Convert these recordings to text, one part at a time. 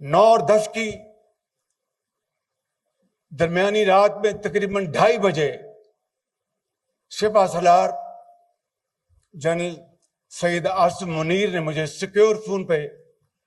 नौ और दस की दरमियानी रात में तकरीबन ढाई बजे सिपा सलार जनरल सईद आसिम मुनीर ने मुझे सिक्योर फ़ोन पे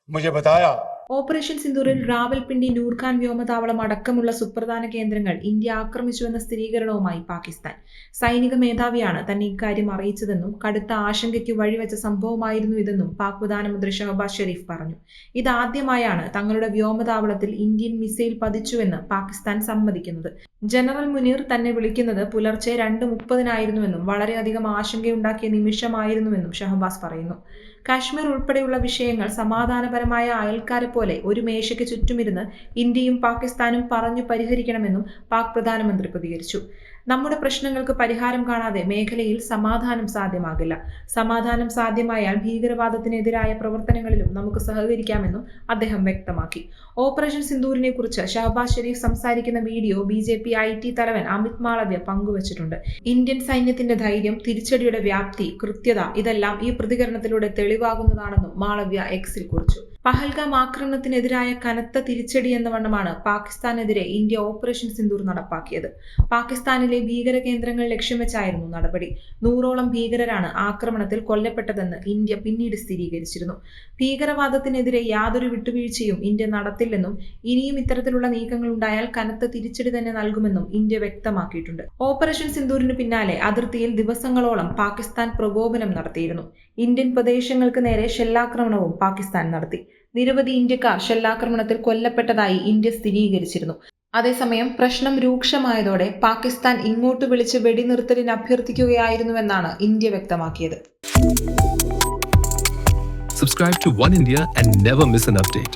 मुझे बताया ഓപ്പറേഷൻ സിന്ദൂറിൽ റാവൽപിണ്ടി നൂർഖാൻ വ്യോമതാവളം അടക്കമുള്ള സുപ്രധാന കേന്ദ്രങ്ങൾ ഇന്ത്യ ആക്രമിച്ചുവെന്ന സ്ഥിരീകരണവുമായി പാകിസ്ഥാൻ. സൈനിക മേധാവിയാണ് തന്നെ ഇക്കാര്യം അറിയിച്ചതെന്നും കടുത്ത ആശങ്കയ്ക്ക് വഴിവെച്ച സംഭവമായിരുന്നു ഇതെന്നും പാക് പ്രധാനമന്ത്രി ഷഹബാസ് ഷെരീഫ് പറഞ്ഞു. ഇതാദ്യമായാണ് തങ്ങളുടെ വ്യോമതാവളത്തിൽ ഇന്ത്യൻ മിസൈൽ പതിച്ചുവെന്ന് പാകിസ്ഥാൻ സമ്മതിക്കുന്നത്. ജനറൽ മുനീർ തന്നെ വിളിക്കുന്നത് പുലർച്ചെ രണ്ട് മുപ്പതിനായിരുന്നുവെന്നും വളരെയധികം ആശങ്കയുണ്ടാക്കിയ നിമിഷമായിരുന്നുവെന്നും ഷഹബാസ് പറയുന്നു. കാശ്മീർ ഉൾപ്പെടെയുള്ള വിഷയങ്ങൾ സമാധാനപരമായ അയൽക്കാരെ പോലെ ഒരു മേശയ്ക്ക് ചുറ്റുമിരുന്ന് ഇന്ത്യയും പാകിസ്ഥാനും പറഞ്ഞു പരിഹരിക്കണമെന്നും പാക് പ്രധാനമന്ത്രി പ്രതികരിച്ചു. നമ്മുടെ പ്രശ്നങ്ങൾക്ക് പരിഹാരം കാണാതെ മേഖലയിൽ സമാധാനം സാധ്യമാകില്ല. സമാധാനം സാധ്യമായാൽ ഭീകരവാദത്തിനെതിരായ പ്രവർത്തനങ്ങളിലും നമുക്ക് സഹകരിക്കാമെന്നും അദ്ദേഹം വ്യക്തമാക്കി. ഓപ്പറേഷൻ സിന്ദൂരിനെ കുറിച്ച് ഷഹബാസ് ഷെരീഫ് സംസാരിക്കുന്ന video B J P I T തലവൻ അമിത് മാളവ്യ പങ്കുവച്ചിട്ടുണ്ട്. ഇന്ത്യൻ സൈന്യത്തിന്റെ ധൈര്യം തിരിച്ചടിയുടെ വ്യാപ്തി കൃത്യത ഇതെല്ലാം ഈ പ്രതികരണത്തിലൂടെ തെളിവാകുന്നതാണെന്നും മാളവ്യ എക്സിൽ കുറിച്ചു. പഹൽഗാം ആക്രമണത്തിനെതിരായ കനത്ത തിരിച്ചടി എന്ന വണ്ണമാണ് പാകിസ്ഥാനെതിരെ ഇന്ത്യ ഓപ്പറേഷൻ സിന്ദൂർ നടപ്പാക്കിയത്. പാകിസ്ഥാനിലെ ഭീകര കേന്ദ്രങ്ങൾ ലക്ഷ്യം വെച്ചായിരുന്നു നടപടി. നൂറോളം ഭീകരരാണ് ആക്രമണത്തിൽ കൊല്ലപ്പെട്ടതെന്ന് ഇന്ത്യ പിന്നീട് സ്ഥിരീകരിച്ചിരുന്നു. ഭീകരവാദത്തിനെതിരെ യാതൊരു വിട്ടുവീഴ്ചയും ഇന്ത്യ നടത്തില്ലെന്നും ഇനിയും ഇത്തരത്തിലുള്ള നീക്കങ്ങൾ ഉണ്ടായാൽ കനത്ത തിരിച്ചടി തന്നെ നൽകുമെന്നും ഇന്ത്യ വ്യക്തമാക്കിയിട്ടുണ്ട്. ഓപ്പറേഷൻ സിന്ദൂരിന് പിന്നാലെ അതിർത്തിയിൽ ദിവസങ്ങളോളം പാകിസ്ഥാൻ പ്രകോപനം നടത്തിയിരുന്നു. ഇന്ത്യൻ പ്രദേശങ്ങൾക്ക് നേരെ ഷെല്ലാക്രമണവും പാകിസ്ഥാൻ നടത്തി. നിരവധി ഇന്ത്യക്കാർ ഷെല്ലാക്രമണത്തിൽ കൊല്ലപ്പെട്ടതായി ഇന്ത്യ സ്ഥിരീകരിച്ചിരുന്നു അതേസമയം പ്രശ്നം രൂക്ഷമായതോടെ പാകിസ്ഥാൻ ഇങ്ങോട്ട് വിളിച്ച് വെടിനിർത്തലിന് അഭ്യർത്ഥിക്കുകയായിരുന്നുവെന്നാണ് ഇന്ത്യ വ്യക്തമാക്കിയത് Subscribe to One India and never miss an update.